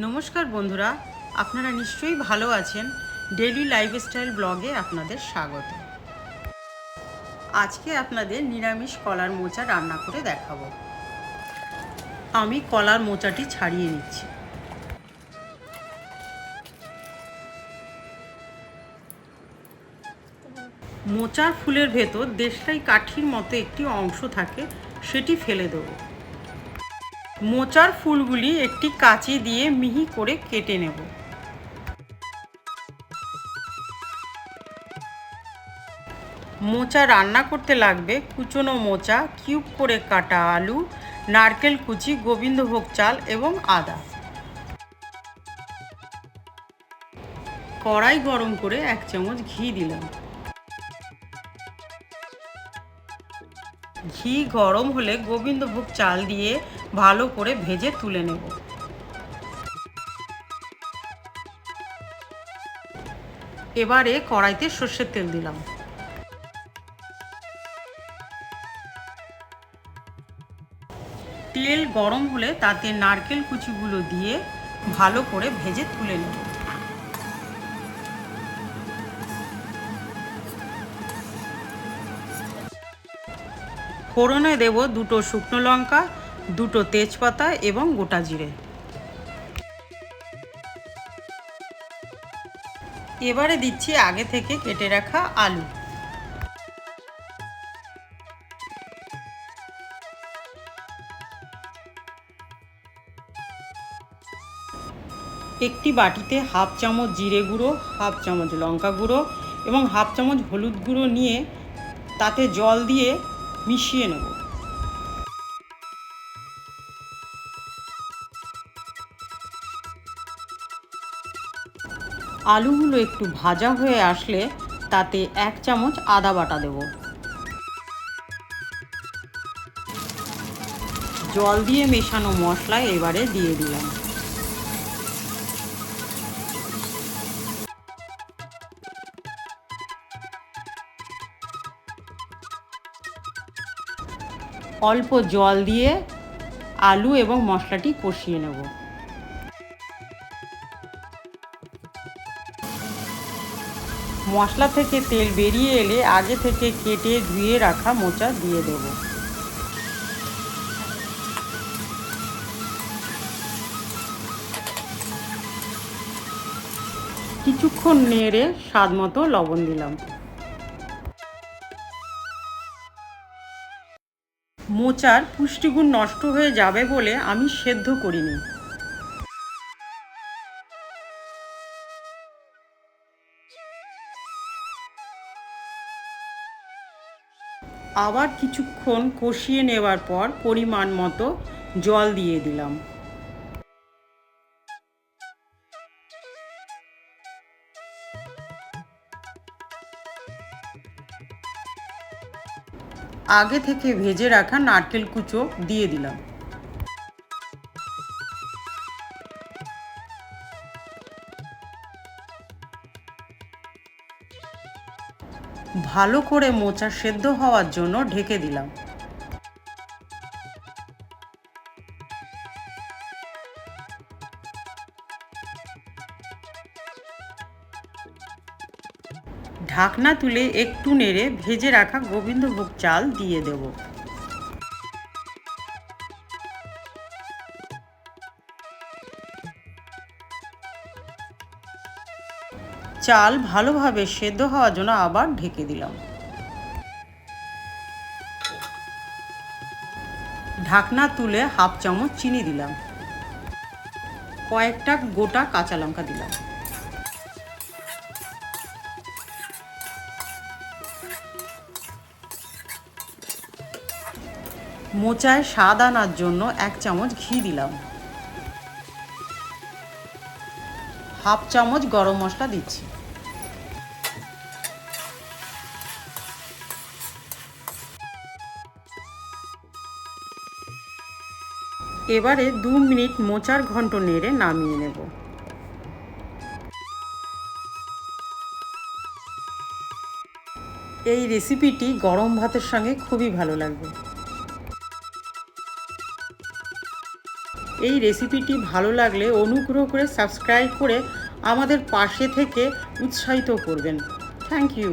নমস্কার বন্ধুরা, আপনারা নিশ্চয়ই ভালো আছেন। ডেলি লাইফস্টাইল ব্লগে আপনাদের স্বাগত। আজকে আপনাদের নিরামিষ কলার মোচা রান্না করে দেখাবো। আমি কলার মোচাটি ছাড়িয়ে নিচ্ছি। মোচার ফুলের ভেতর দেশলাই কাঠির মতো একটি অংশ থাকে, সেটি ফেলে দেবো। মোচার ফুলগুলি একটি কাঁচি দিয়ে মিহি করে কেটে নেব। মোচা রান্না করতে লাগবে কুচনো মোচা, কিউব করে কাটা আলু, নারকেল কুচি, গোবিন্দভোগ চাল এবং আদা। কড়াই গরম করে এক চামচ ঘি দিলাম। ঘি গরম হলে গোবিন্দভোগ চাল দিয়ে ভালো করে ভেজে তুলে নেব। এবারে কড়াইতে সর্ষের তেল দিলাম। তেল গরম হলে তাতে নারকেল কুচিগুলো দিয়ে ভালো করে ভেজে তুলে নেব। ফোড়নে দেব দুটো শুকনো লঙ্কা, দুটো তেজপাতা এবং গোটা জিরে। এবারে দিচ্ছি আগে থেকে কেটে রাখা আলু। একটি বাটিতে হাফ চামচ জিরে গুঁড়ো, হাফ চামচ লঙ্কা গুঁড়ো এবং হাফ চামচ হলুদ গুঁড়ো নিয়ে তাতে জল দিয়ে মিশিয়ে নেব। আলুগুলো একটু ভাজা হয়ে আসলে তাতে এক চামচ আদা বাটা দেব। জল দিয়ে মেশানো মশলা এবারে দিয়ে দিলাম। অল্প জল দিয়ে আলু এবং মশলাটি কষিয়ে নেব। মশলা থেকে তেল বেরিয়ে এলে আগে থেকে কেটে ধুয়ে রাখা মোচা দিয়ে দেব। কিছুক্ষণ নেড়ে স্বাদ মতো লবণ দিলাম। মোচার পুষ্টিগুণ নষ্ট হয়ে যাবে বলে আমি সেদ্ধ করিনি। আবার কিছুক্ষণ কষিয়ে নেওয়ার পর পরিমাণ মতো জল দিয়ে দিলাম। আগে থেকে ভেজে রাখা নারকেল কুচো দিয়ে দিলাম। ভালো করে মোচা সেদ্ধ হওয়ার জন্য ঢেকে দিলাম। ঢাকনা তুলে একটু নেড়ে ভেজে রাখা গোবিন্দভোগ চাল দিয়ে দেব। চাল ভালোভাবে সেদ্ধ হওয়ার জন্য আবার ঢেকে দিলাম। ঢাকনা তুলে হাফ চামচ চিনি দিলাম। কয়েকটা গোটা কাঁচা লঙ্কা দিলাম। মোচায় স্বাদ আনার জন্য এক চামচ ঘি দিলাম। হাফ চামচ গরম মশলা দিচ্ছি। এবারে দু মিনিট মোচার ঘন্ট নেড়ে নামিয়ে নেব। এই রেসিপিটি গরম ভাতের সঙ্গে খুবই ভালো লাগবে। এই রেসিপিটি ভালো লাগলে অনুগ্রহ করে সাবস্ক্রাইব করে আমাদের পাশে থেকে উৎসাহিত করবেন। Thank you